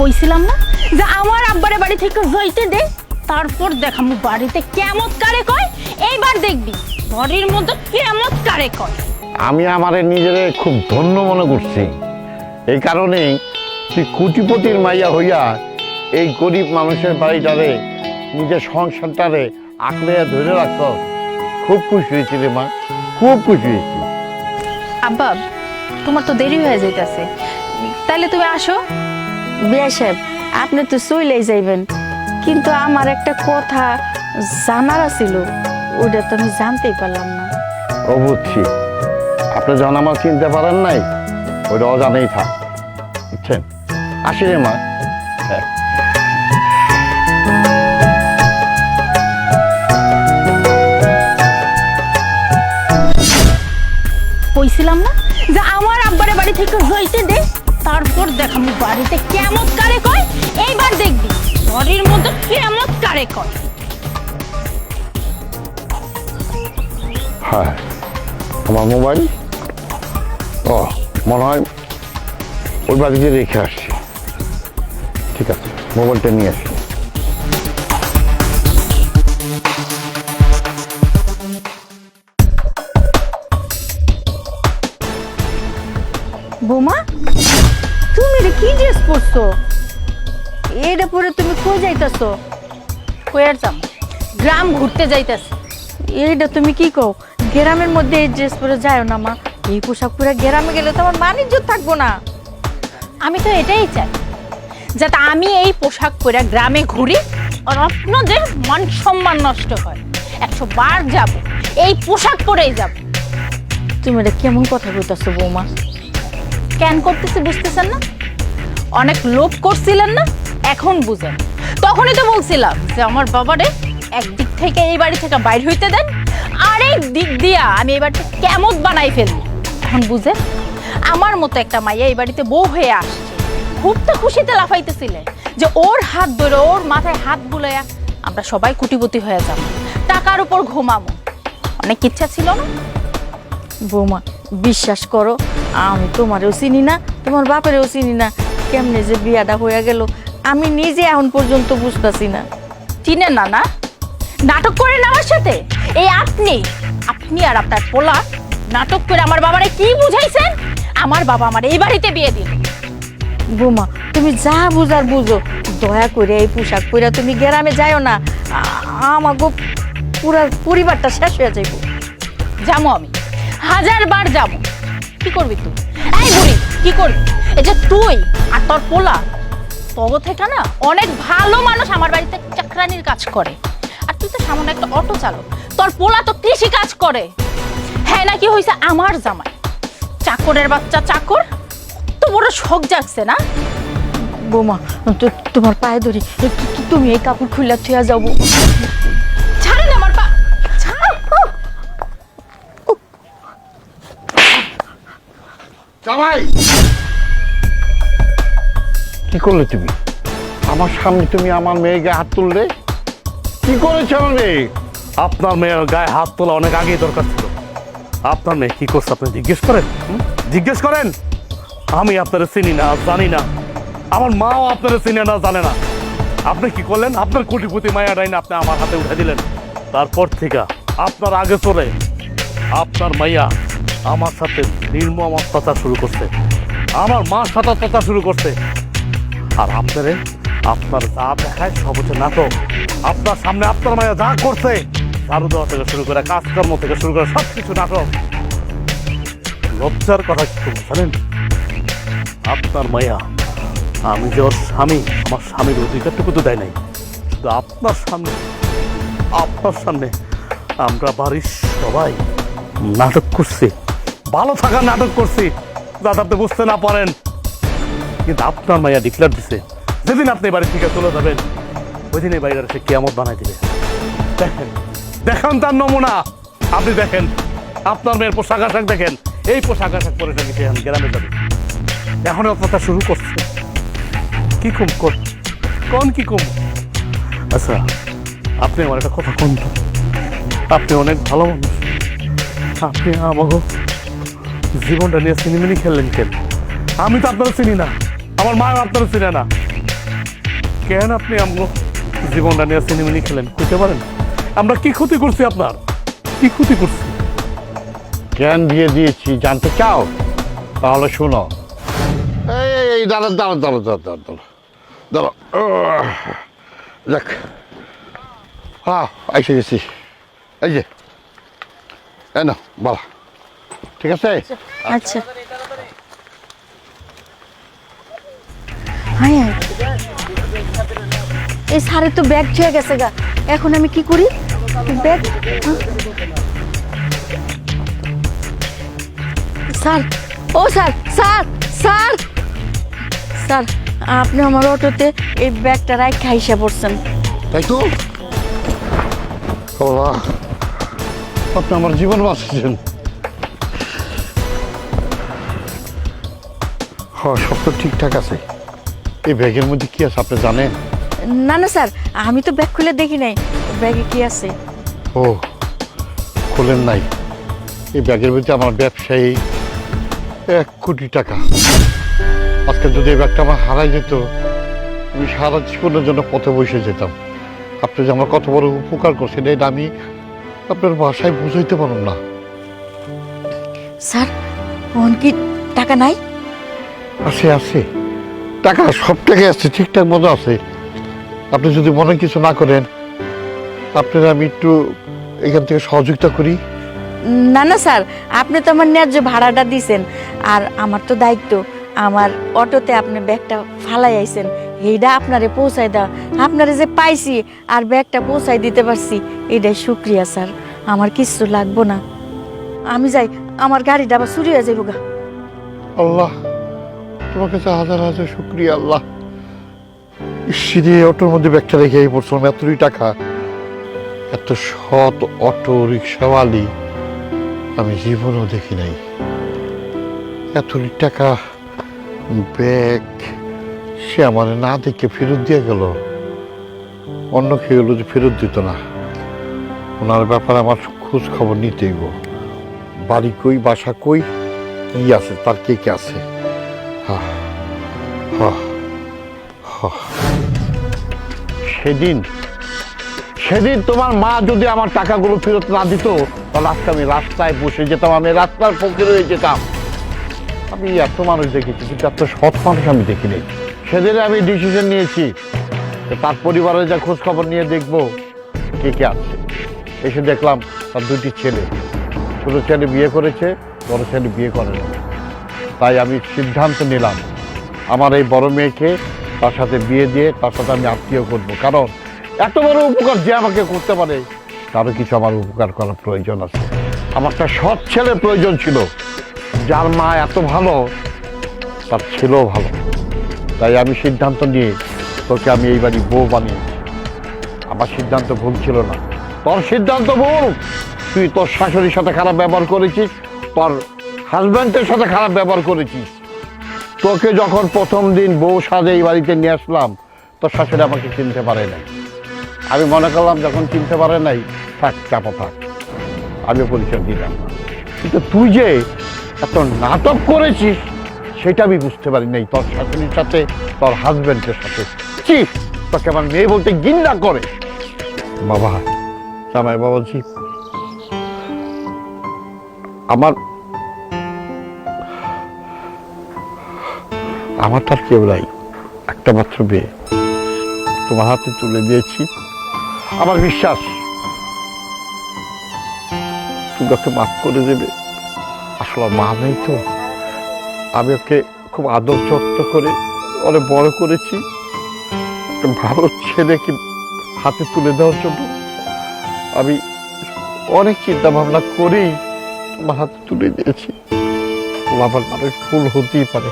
কইছিলাম না যে আমার আব্বারে বাড়ি থেকে যাইতে দে তারপর দেখামু বাড়িতে কেমত কারে কয়। এইবার দেখবি বাড়ির মধ্যে কেমত কারে কয়। আমি আমারে নিজেরে খুব ধন্য মনে করছি। এই কারণেই তুই কুটিপতির মাইয়া হইয়া এই গরিব মানুষের বাড়িটারে নিজের সংসারটারে আঁকড়ে ধরে রাখত খুব খুশি হয়েছি রে মা খুব খুশি হয়েছি। আব্বা তোমার তো দেরি হয়ে যাইতাছে। তাইলে তুমি আসো। বিয়া সাহেব আপনি তো চইলেই যাইবেন। কিন্তু আমার একটা কথা জানার ছিল ওটা তো আমি জানতেই পারলাম না। ও বুঝছি আপনি যখন আমার চিনতে পারেন নাই ওইটা অজানেই থাক। বুঝছেন? আসি রে মা। হ্যাঁ। কইছিলাম না যে আমার আব্বারে বাড়ি থেকে যাইতে দে। তারপর দেখামু বাড়িতে কেমন কারে কয়? এইবার দেখবি বাড়ির মধ্যে কেমত কারে কয়। হ্যাঁ আমার মোবাইল? ও মনে হয় ওই বাড়িতে রেখে আসছি। ঠিক আছে মোবাইলটা নিয়ে আসি। বোমা তুমি রে কি ড্রেস পরছো? এটা পরে তুমি কই যাইতাছো? কয়ার যাম? গ্রাম ঘুরতে যাইতাছে। এইটা তুমি কি কও? গ্রামের মধ্যে এই ড্রেস পরে যায় না মা। এই পোশাক পরে গ্রামে গেলে তো আমার বাণিজ্য থাকব না। আমি তো এটাই চাই যাতে আমি এই পোশাক পরে গ্রামে ঘুরি আর আপনাদের মান সম্মান নষ্ট হয়। একশো বার যাব এই পোশাক পরেই যাব। তুমি এটা কেমন কথা কইতাছো বৌমা? কেন করতেছি, বুঝতেছেন না? অনেক লোভ করছিলেন না? এখন বুঝেন। তখনই তো বলছিলাম যে, আমার বাবারে একদিক থেকে এই বাড়ি থেকে বাইর হইতে দেন, আরেক দিক দিয়া আমি এই বাড়িতে কেমন বানাই ফেলব? এখন বুঝেন? আমার মতো একটা মাইয়া এই বাড়িতে বউ হয়ে আসছে। খুব তো খুশিতে লাফাইতেছিলে যে ওর হাত ধরে, ওর মাথায় হাত বুলাইয়া আমরা সবাই কুটিপতি হয়ে যাব। টাকার উপর ঘুমাবো। অনেক ইচ্ছা ছিল না? বৌমা, বিশ্বাস করো আমি তোমারও চিনি না তোমার বাপেরও চিনি না। কেমনে যে বিয়াটা হয়ে গেল আমি নিজে এখন পর্যন্ত বুঝতেছি না। চিনেন না না? নাটক করেন আমার সাথে? এই আপনি আপনি আর আপনার পোলা নাটক করে আমার বাবারে কি বুঝাইছেন? আমার বাবা আমার এই বাড়িতে বিয়ে দিল। বৌমা তুমি যা বুঝার বুঝো। দয়া করে এই পোশাক পরে তুমি গ্রামে যাও না। আমাকে পুরা পরিবারটা শেষ হয়ে যাইব। যাব আমি। হাজার বার যাব কি করবি তুই? এই কি করবি? এই যে তুই আর তোর পোলা তগ থেকে না অনেক ভালো মানুষ আমার বাড়িতে চাকরানির কাজ করে। আর তুই তো সামান্য একটা অটো চালক। তোর পোলা তো কৃষি কাজ করে। হ্যাঁ নাকি হয়েছে আমার জামাই। চাকরের বাচ্চা চাকর, তো বড় শখ জাগছে না? বৌমা তোমার পায়ে ধরি। তুমি এই কাপড় খুলে থুয়া যাব? জামাই! কি করলে তুমি? আমার সামনে তুমি আমার মেয়ে গায়ে হাত তুললে? কি করেছ রে আপনার মেয়ের গায়ে হাত তোলা অনেক আগেই দরকার ছিল। আপনার মেয়ে কি করছে আপনি জিজ্ঞেস করেন? হুম? জিজ্ঞেস করেন? আমি আপনার চিনি না জানি না। আমার মাও আপনার চিনে না জানে না। আপনি কি করলেন? আপনার কোটিপতি মায়া ডাইন আপনি আমার হাতে উঠে দিলেন। তারপর থেকে আপনার আগে চলে আপনার মাইয়া আমার সাথে নির্মম অত্যাচার শুরু করছে। আমার মা সাথে অত্যাচার শুরু করছে। আর আপনারে, আপনার যা দেখায় সব হচ্ছে নাটক। আপনার সামনে আপনার মায়া যা করছে ঝাড়ু দেওয়া থেকে শুরু করে, কাজকর্ম থেকে শুরু করে সব কিছু নাটক। লজ্জার কথা কি জানেন? আপনার মায়া, আমি যে ওর স্বামী, আমার স্বামীর অধিকারটুকু তো দেয় নাই। শুধু আপনার সামনে আপনার সামনে আমরা বাড়ির সবাই নাটক করছি। ভালো থাকার নাটক করছি। যাতে আপনি বুঝতে না পারেন। কিন্তু আপনার মাইয়া ডিক্লেয়ার দিছে, যেদিন আপনি বাড়ি থেকে চলে যাবেন ওই দিন এই সে কেমত বানাই দিবে। দেখেন দেখেন তার নমুনা। আপনি দেখেন, আপনার মেয়ের পোশাক আশাক দেখেন, এই পোশাক আশাক পরে নাকি সে গ্রামে যাবে। এখন কথা শুরু করছে। কি কম কর, কোন কি কম? আচ্ছা আপনি আমার একটা কথা কোন আপনি অনেক ভালো মানুষ। আপনি আমাকে জীবনটা নিয়ে সিনেমিনি খেললেন কেন? আমি তো আপনারা চিনি না। আমার মা আপনারা চিনে না। কেন আপনি আমগো জীবনটা নিয়ে সিনেমিনি খেলেন বুঝতে পারেন? আমরা কি ক্ষতি করছি আপনার? কি ক্ষতি করছি? জ্ঞান দিয়ে দিয়েছি জানতে চাও? তাহলে শোনো। এই, দাঁড়া দাঁড়া দাঁড়া দাঁড়া দাঁড়া দাঁড়া দাঁড়া যাক। হ্যাঁ এসে গেছি। এই যে। এই না বলা। ঠিক আছে? আচ্ছা। হ্যাঁ এই সারে তো ব্যাগ ছুঁয়ে গেছে গা। এখন আমি কি করি? ব্যাগ স্যার ও স্যার স্যার স্যার। স্যার আপনি আমার অটোতে এই ব্যাগটা রাখ খাইসা পড়ছেন। তাই তো? বাবা আপনি আমার জীবন বাঁচিয়েছেন হ্যাঁ সব তো ঠিকঠাক আছে। এই ব্যাগের মধ্যে কি আছে আপনি জানেন? না না স্যার আমি তো ব্যাগ খুলে দেখি নাই। ব্যাগে কি আছে? ও খোলেন নাই। এই ব্যাগের মধ্যে আমার ব্যবসায়ী এক কোটি টাকা। আজকে যদি এই ব্যাগটা আমার হারাই যেত আমি সারা জীবনের জন্য পথে বসে যেতাম। আপনি যে আমার কত বড় উপকার করছেন এটা আমি আপনার বাসায় বুঝাইতে পারুন না। স্যার ওন কি টাকা নাই? আছে আছে। টাকা সব টাকাই আছে ঠিকঠাক মতো আছে। আপনি যদি মনে কিছু না করেন আপনার আমি একটু এখান থেকে সহযোগিতা করি। না না স্যার আপনি তো আমার ন্যায্য ভাড়াটা দিছেন। আর আমার তো দায়িত্ব আমার অটোতে আপনি ব্যাগটা ফালাই আইছেন। এইটা আপনারে পৌঁছাই দেওয়া। আপনারে যে পাইছি আর ব্যাগটা পৌঁছাই দিতে পারছি এটাই শুক্রিয়া স্যার। আমার কিচ্ছু লাগবো না। আমি যাই আমার গাড়িটা আবার চুরি হয়ে যাইব গা। আল্লাহ। তোমার কাছে হাজার হাজার শুক্রিয়া, আল্লাহ। ইসিরে অটোর মধ্যে ব্যাগটা রেখে এই পড়ছিলাম এতই টাকা। এত সৎ অটো রিক্সাওয়ালি আমি জীবনেও দেখি নাই। এতই টাকা, ব্যাগ, সে আমার না দেখে ফেরত দিয়ে গেল। অন্য খেয়ে গেলো যে ফেরত দিত না। ওনার ব্যাপারে আমার খোঁজ খবর নিতেই গো। বাড়ি কই, বাসা কই, কি আছে, তার কে কে আছে। সেদিন সেদিন তোমার মা যদি আমার টাকাগুলো ফেরত না দিত, তাহলে আজকে আমি রাস্তায় বসে যেতাম, আমি রাস্তার পক্ষে রয়ে যেতাম। আমি এত মানুষ দেখেছি, কিন্তু এত সৎ মানুষ আমি দেখিনি। সেদিন আমি ডিসিশন নিয়েছি তার পরিবারের যা খোঁজ খবর নিয়ে দেখব কে কে আছে। এসে দেখলাম তার দুটি ছেলে, ছোট ছেলে বিয়ে করেছে, বড় ছেলে বিয়ে করে করেনি তাই আমি সিদ্ধান্ত নিলাম, আমার এই বড় মেয়েকে তার সাথে বিয়ে দিয়ে তার সাথে আমি আত্মীয় করব। কারণ এত বড় উপকার যে আমাকে করতে পারে, তারও কিছু আমার উপকার করার প্রয়োজন আছে। আমার একটা সৎ ছেলের প্রয়োজন ছিল, যার মা এত ভালো, তার ছেলেও ভালো। তাই আমি সিদ্ধান্ত নিয়ে তোকে আমি এই বাড়ি বউ বানিয়ে আমার সিদ্ধান্ত ভুল ছিল না। তোর সিদ্ধান্ত ভুল, তুই তোর শাশুড়ির সাথে খারাপ ব্যবহার করেছিস, তোর হাজব্যান্ডের সাথে খারাপ ব্যবহার করেছিস। তোকে যখন প্রথম দিন বউ সাজে এই বাড়িতে নিয়ে আসলাম, তোর শাশুড়ি আমাকে চিনতে পারে নাই। আমি মনে করলাম যখন চিনতে পারে নাই, থাক, চাপা থাক। আমি পরিচয় দিলাম। কিন্তু তুই যে এত নাটক করেছিস, সেটা আমি বুঝতে পারি নাই। তোর শাশুড়ির সাথে, তোর হাজব্যান্ডের সাথে। চি তোকে আমার মেয়ে বলতে গিন্না করে। বাবা, জামাই বাবাজি, আমার আমার তার কেউ নাই, একটা মাত্র বিয়ে তোমার হাতে তুলে দিয়েছি। আমার বিশ্বাস, তুমি ওকে মাফ করে দেবে। আসলে মা নেই তো। আমি ওকে খুব আদর যত্ন করে অনেক বড় করেছি। একটা ভালো ছেলেকে হাতে তুলে দেওয়ার জন্য আমি অনেক চিন্তা ভাবনা করেই তোমার হাতে তুলে দিয়েছি। আমার মানুষ ভুল হতেই পারে।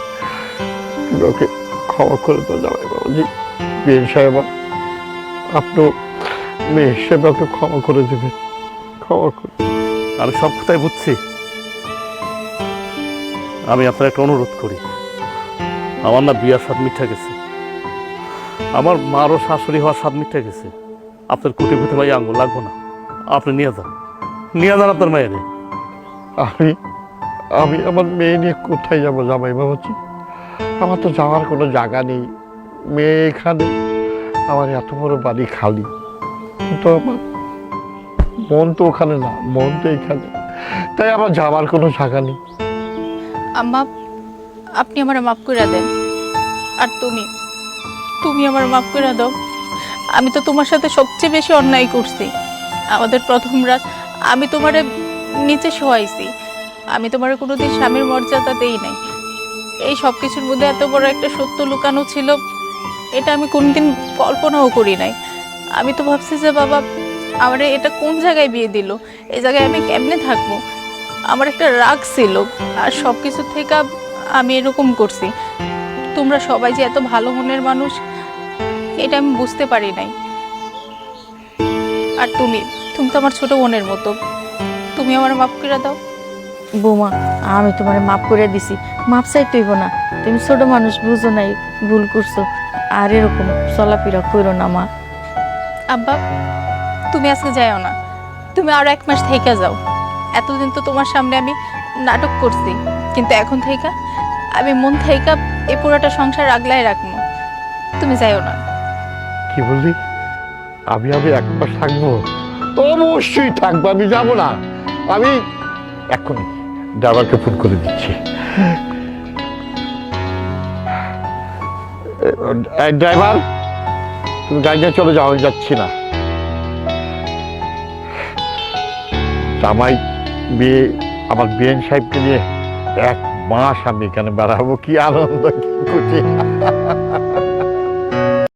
ওকে ক্ষমা করে তো যাবে বাবাজি। বিয়ে সাহেব আপনি মেয়ে হিসেবে ওকে ক্ষমা করে দেবেন। ক্ষমা করে আমি সব কথাই বুঝছি। আমি আপনার একটা অনুরোধ করি। আমার না বিয়ার স্বাদ মিঠা গেছে। আমার মারও শাশুড়ি হওয়ার স্বাদ মিঠা গেছে। আপনার কুটি ফুটে ভাই আঙুল লাগবো না। আপনি নিয়ে যান। নিয়ে যান আপনার মায়ের। আমি আমি আমার মেয়ে নিয়ে কোথায় যাব জামাই বাবাজি? আমার তো যাওয়ার কোনো জায়গা নেই। মেয়ে এখানে, আমার এত বড় বাড়ি খালি। কিন্তু আমার মন তো ওখানে না, মন তো এখানে। তাই আমার যাবার কোনো জায়গা নেই। আম্মা, আপনি আমার মাফ করে দেন। আর তুমি তুমি আমার মাফ করে দাও। আমি তো তোমার সাথে সবচেয়ে বেশি অন্যায় করছি। আমাদের প্রথম রাত আমি তোমারে নিচে শোয়াইছি। আমি তোমার কোনোদিন স্বামীর মর্যাদা দেই নাই। এই সব কিছুর মধ্যে এত বড় একটা সত্য লুকানো ছিল, এটা আমি কোনদিন কল্পনাও করি নাই। আমি তো ভাবছি যে বাবা, আমার এটা কোন জায়গায় বিয়ে দিল? এই জায়গায় আমি কেমনে থাকব? আমার একটা রাগ ছিল, আর সব কিছু থেকে আমি এরকম করছি। তোমরা সবাই যে এত ভালো মনের মানুষ, এটা আমি বুঝতে পারি নাই। আর তুমি তুমি তো আমার ছোট বোনের মতো। তুমি আমার মাফ করে দাও। বৌমা আমি তোমার মাফ করে দিছি। মাপ চাইতেইব না। তুমি ছোট মানুষ বুঝো নাই ভুল করছ। আর এরকম চলাফেরা করো না মা। আব্বা তুমি আজকে যাও না। তুমি আরও এক মাস থেকে যাও। এতদিন তো তোমার সামনে আমি নাটক করছি। কিন্তু এখন থেকে আমি মন থেকে এই পুরোটা সংসার আগলায় রাখব। তুমি যাইও না। কি বললি? আমি আমি এক মাস থাকব। অবশ্যই থাকব আমি যাব না। আমি এখনই ড্রাইভারকে ফোন করে দিচ্ছি। ড্রাইভার, তুমি গাড়ি নিয়ে চলে যাও, আমি যাচ্ছি না। জামাই বিয়ে, আমার বিএন সাহেবকে নিয়ে এক মাস আমি এখানে বেড়াবো, কি আনন্দ, কি খুশি।